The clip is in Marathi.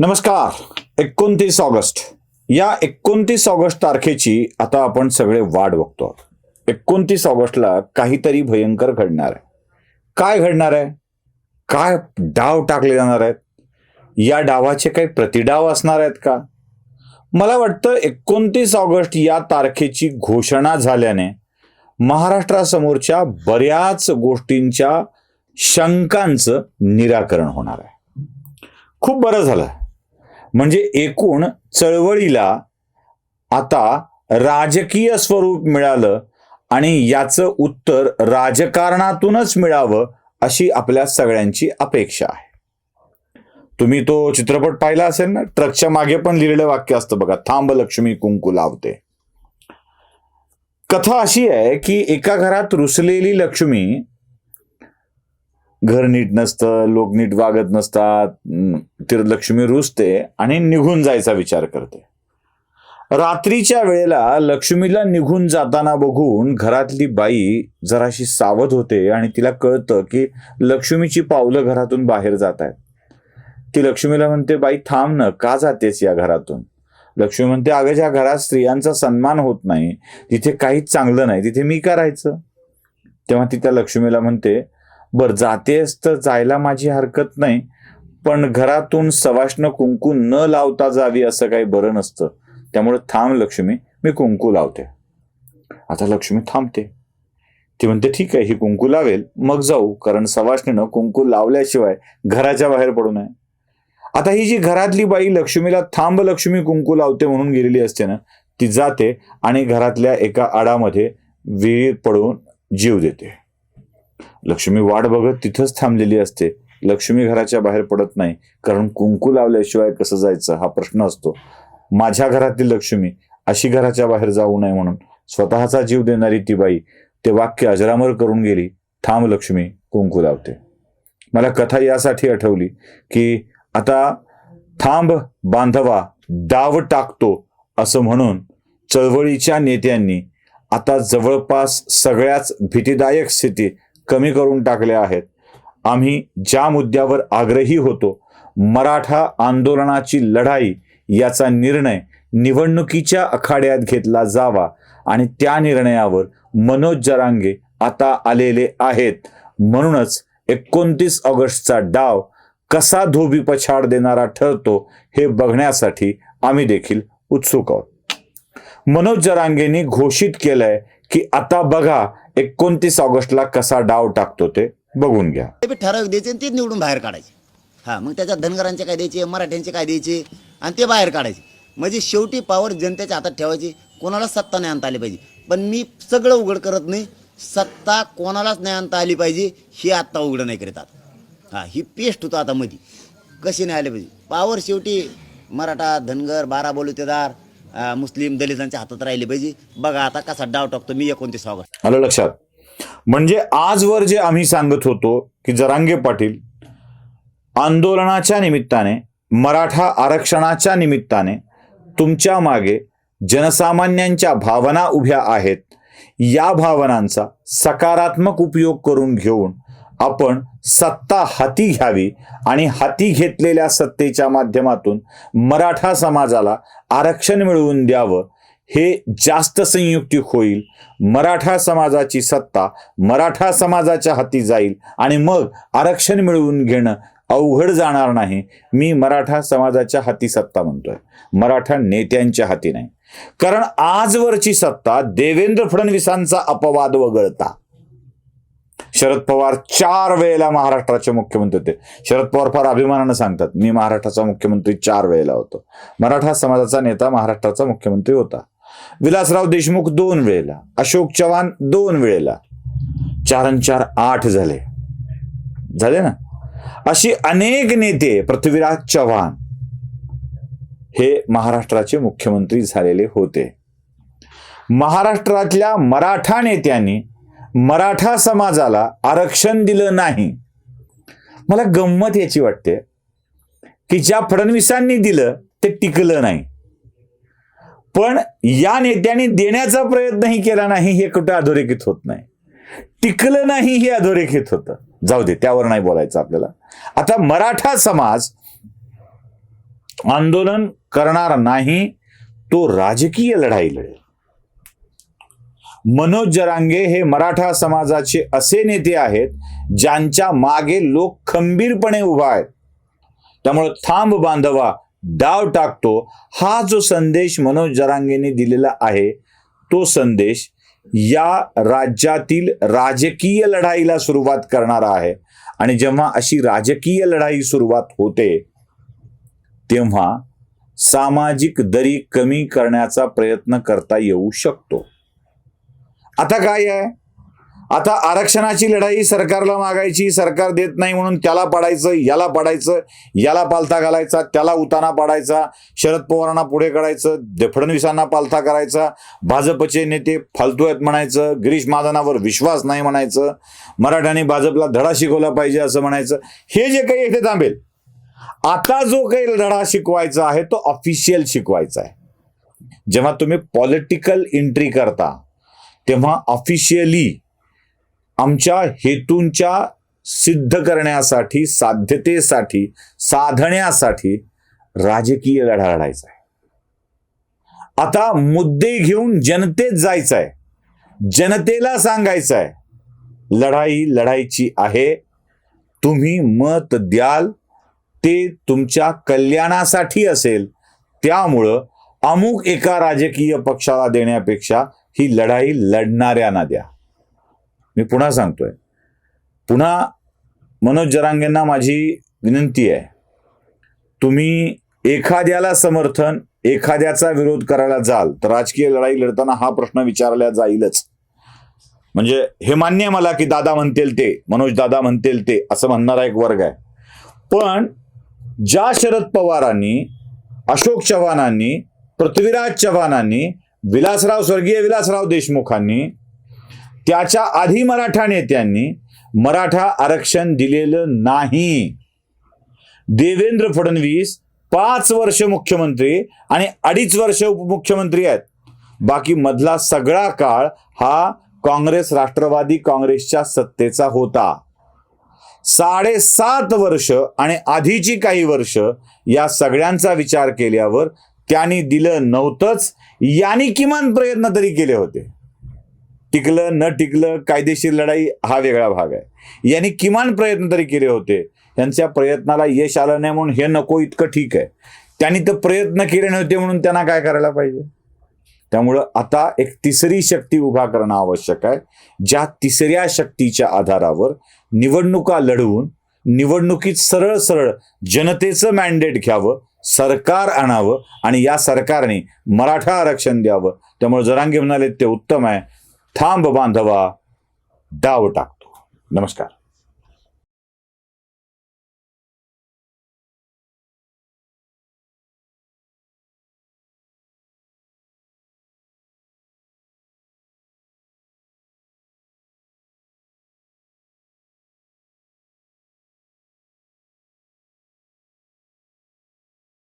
नमस्कार. एकोणतीस ऑगस्ट. या एकोणतीस ऑगस्ट तारखेची आता आपण सगळे वाट बघतो. आहोत एकोणतीस ऑगस्टला काहीतरी भयंकर घडणार आहे. काय घडणार आहे? काय डाव टाकले जाणार आहेत? या डावाचे काही प्रतिडाव असणार आहेत का? मला वाटतं एकोणतीस ऑगस्ट या तारखेची घोषणा झाल्याने महाराष्ट्रासमोरच्या बऱ्याच गोष्टींच्या शंकांचं निराकरण होणार आहे. खूप बरं झालं. म्हणजे एकूण चळवळीला आता राजकीय स्वरूप मिळालं आणि याचं उत्तर राजकारणातूनच मिळावं अशी आपल्या सगळ्यांची अपेक्षा आहे. तुम्ही तो चित्रपट पाहिला असेल ना? ट्रकच्या मागे पण लिहिलेलं वाक्य असतं बघा थांब लक्ष्मी कुंकू लावते. कथा अशी आहे की एका घरात रुसलेली लक्ष्मी घर नीट नसतं लोक नीट वागत नसतात ती लक्ष्मी रुजते आणि निघून जायचा विचार करते. रात्रीच्या वेळेला लक्ष्मीला निघून जाताना बघून घरातली बाई जराशी सावध होते आणि तिला कळतं की लक्ष्मीची पावलं घरातून बाहेर जात आहेत ती लक्ष्मीला म्हणते बाई थांब ना का जातेस या घरातून? लक्ष्मी म्हणते अगं ज्या घरात स्त्रियांचा सन्मान होत नाही तिथे काहीच चांगलं नाही तिथे मी करायचं. तेव्हा ती त्या लक्ष्मीला म्हणते बर जातेस तर जायला माझी हरकत नाही पण घरातून सवाष्ण कुंकू न लावता जावी असं काही बरं नसतं. त्यामुळे थांब लक्ष्मी मी कुंकू लावते. आता लक्ष्मी थांबते. ती म्हणते ठीक आहे ही कुंकू लावेल मग जाऊ कारण सवाष्णीनं कुंकू लावल्याशिवाय घराच्या बाहेर पडू नये. आता ही जी घरातली बाई लक्ष्मीला थांब लक्ष्मी कुंकू लावते म्हणून गेलेली असते ना ती जाते आणि घरातल्या एका आडामध्ये विहीर पडून जीव देते. लक्ष्मी वाट बघत तिथंच थांबलेली असते. लक्ष्मी घराच्या बाहेर पडत नाही. कारण कुंकू लावल्याशिवाय कसं जायचं? हा प्रश्न असतो. माझ्या घरातील लक्ष्मी अशी घराच्या बाहेर जाऊ नये म्हणून स्वतःचा जीव देणारी ती बाई ते वाक्य अजरामर करून गेली थांब लक्ष्मी कुंकू लावते. मला कथा यासाठी आठवली की आता थांब बांधवा डाव टाकतो असं म्हणून चळवळीच्या नेत्यांनी आता जवळपास सगळ्याच भीतीदायक स्थिती कमी करून टाकल्या आहेत. आम्ही ज्या मुद्द्यावर आग्रही होतो मराठा आंदोलनाची लढाई याचा निर्णय निवडणुकीच्या आखाड्यात घेतला जावा आणि त्या निर्णयावर मनोज जरांगे आता आलेले आहेत. म्हणूनच एकोणतीस ऑगस्टचा डाव कसा धोबी पछाड देणारा ठरतो हे बघण्यासाठी आम्ही देखील उत्सुक आहोत. मनोज जरांगेंनी घोषित केलंय की आता बघा एकोणतीस ऑगस्टला कसा डाव टाकतो ते. बघून घ्या. ठराविक द्यायचे आणि तेच निवडून बाहेर काढायचे. हां मग त्याच्यात धनगरांचे काय द्यायचे मराठ्यांचे काय द्यायचे आणि ते बाहेर काढायचे. म्हणजे शेवटी पावर जनतेच्या हातात ठेवायची कोणाला सत्ता नाही आणता आली पाहिजे. पण मी सगळं उघड करत नाही सत्ता कोणालाच नाही आणता आली पाहिजे हे आत्ता उघडं नाही करीत आता. हां ही पेस्ट होतं आता मध्ये कशी नाही आली पाहिजे. पावर शेवटी मराठा धनगर बारा बोलुतेदार मुस्लिम दलितांच्या हातात राहिली पाहिजे. बघा आता कसा डाव टाकतो मी एकोणतीस ऑगस्ट आलं लक्षात? म्हणजे आजवर जे आम्ही सांगत होतो की जरांगे पाटील आंदोलनाच्या निमित्ताने मराठा आरक्षणाच्या निमित्ताने तुमच्या मागे जनसामान्यांच्या भावना उभ्या आहेत या भावनांचा सकारात्मक उपयोग करून घेऊन आपण सत्ता हाती घ्यावी आणि हाती घेतलेल्या सत्तेच्या माध्यमातून मराठा समाजाला आरक्षण मिळवून द्यावं हे जास्त संयुक्तिक होईल. मराठा समाजाची सत्ता मराठा समाजाच्या हाती जाईल आणि मग आरक्षण मिळवून घेणं अवघड जाणार नाही. मी मराठा समाजाच्या हाती सत्ता म्हणतोय. मराठा नेत्यांच्या हाती नाही. कारण आजवरची सत्ता देवेंद्र फडणवीसांचा अपवाद वगळता. शरद पवार चार वेळेला महाराष्ट्राचे मुख्यमंत्री होते. शरद पवार फार अभिमानानं सांगतात मी महाराष्ट्राचा मुख्यमंत्री चार वेळेला होतो. मराठा समाजाचा नेता महाराष्ट्राचा मुख्यमंत्री होता. विलासराव देशमुख दोन वेळेला अशोक चव्हाण दोन वेळेला चार चार आठ झाले. झाले ना? अशी अनेक नेते पृथ्वीराज चव्हाण हे महाराष्ट्राचे मुख्यमंत्री झालेले होते. महाराष्ट्रातल्या मराठा नेत्यांनी मराठा समाजाला आरक्षण दिलं नाही. मला गंमत याची वाटते की ज्या फडणवीसांनी दिलं ते टिकलं नाही. पण या नेत्यांनी देण्याचा प्रयत्नही केला नाही हे कुठं अधोरेखित होत नाही. टिकलं नाही हे अधोरेखित होतं. जाऊ दे त्यावर नाही बोलायचं आपल्याला. आता मराठा समाज आंदोलन करणार नाही तो राजकीय लढाई लढेल. मनोज जरांगे हे मराठा समाजाचे असे नेते आहेत ज्यांच्या मागे लोक खंबीरपणे उभा आहेत. त्यामुळे थांब बांधवा डाव टाकतो हा जो संदेश मनोज जरांगेने दिलेला आहे तो संदेश या राज्यातील राजकीय लढाईला सुरुवात करणारा आहे. आणि जेव्हा अशी राजकीय लढाई सुरुवात होते तेव्हा सामाजिक दरी कमी करण्याचा प्रयत्न करता येऊ शकतो. आता काय आहे? आता आरक्षणाची लढाई सरकारला मागायची सरकार देत नाही म्हणून त्याला पाडायचं याला पाडायचं याला पालथा घालायचा त्याला उताना पाडायचा शरद पवारांना पुढे काढायचं फडणवीसांना पालथा करायचा भाजपचे नेते फालतू आहेत म्हणायचं गिरीश महाजनावर विश्वास नाही म्हणायचं मराठ्यांनी भाजपला धडा शिकवला पाहिजे असं म्हणायचं हे जे काही इथे थांबेल आता जो काही धडा शिकवायचा आहे तो ऑफिशियल शिकवायचा आहे. जेव्हा तुम्ही पॉलिटिकल एंट्री करता तेव्हा ऑफिशियली आमच्या हेतूंच्या सिद्ध करण्यासाठी साध्यतेसाठी साधण्यासाठी राजकीय लढा लढायचा आहे. आता मुद्दे घेऊन जनतेत जायचं आहे. जनतेला सांगायचं आहे लढाई लढायची आहे. तुम्ही मत द्याल ते तुमच्या कल्याणासाठी असेल. त्यामुळं अमुक एका राजकीय पक्षाला देण्यापेक्षा ही लढाई लढणाऱ्यांना द्या. मी पुन्हा सांगतोय. पुन्हा मनोज जरांगेंना माझी विनंती आहे. तुम्ही एखाद्याला समर्थन एखाद्याचा विरोध करायला जाल तर राजकीय लढाई लढताना हा प्रश्न विचारला जाईलच. म्हणजे हे मान्य आहे मला की दादा म्हणतील ते मनोज दादा म्हणतील ते असं म्हणणारा एक वर्ग आहे. पण ज्या शरद पवारांनी अशोक चव्हाणांनी पृथ्वीराज चव्हाणांनी विलासराव स्वर्गीय विलासराव देशमुखांनी त्याच्या आधी मराठा नेत्यांनी मराठा आरक्षण दिलेलं नाही. देवेंद्र फडणवीस पाच वर्ष मुख्यमंत्री आणि अडीच वर्ष उपमुख्यमंत्री आहेत. बाकी मधला सगळा काळ हा काँग्रेस राष्ट्रवादी काँग्रेसच्या सत्तेचा होता. साडेसात वर्ष आणि आधीची काही वर्ष या सगळ्यांचा विचार केल्यावर त्यांनी दिलं नव्हतंच. यांनी किमान प्रयत्न तरी केले होते. टिकलं न टिकलं कायदेशीर लढाई हा वेगळा भाग आहे. यांनी किमान प्रयत्न तरी केले होते. त्यांच्या प्रयत्नाला यश आलं नाही म्हणून हे नको इतकं ठीक आहे. त्यांनी तर प्रयत्न केले नव्हते म्हणून त्यांना काय करायला पाहिजे? त्यामुळं आता एक तिसरी शक्ती उभा करणं आवश्यक आहे ज्या तिसऱ्या शक्तीच्या आधारावर निवडणुका लढवून निवडणुकीत सरळ सरळ जनतेचं मॅन्डेट घ्यावं सरकार आणावं आणि या सरकारने मराठा आरक्षण द्यावं. त्यामुळे जरांगे म्हणाले ते उत्तम आहे. थांब बांधवा डाव टाकतो. नमस्कार.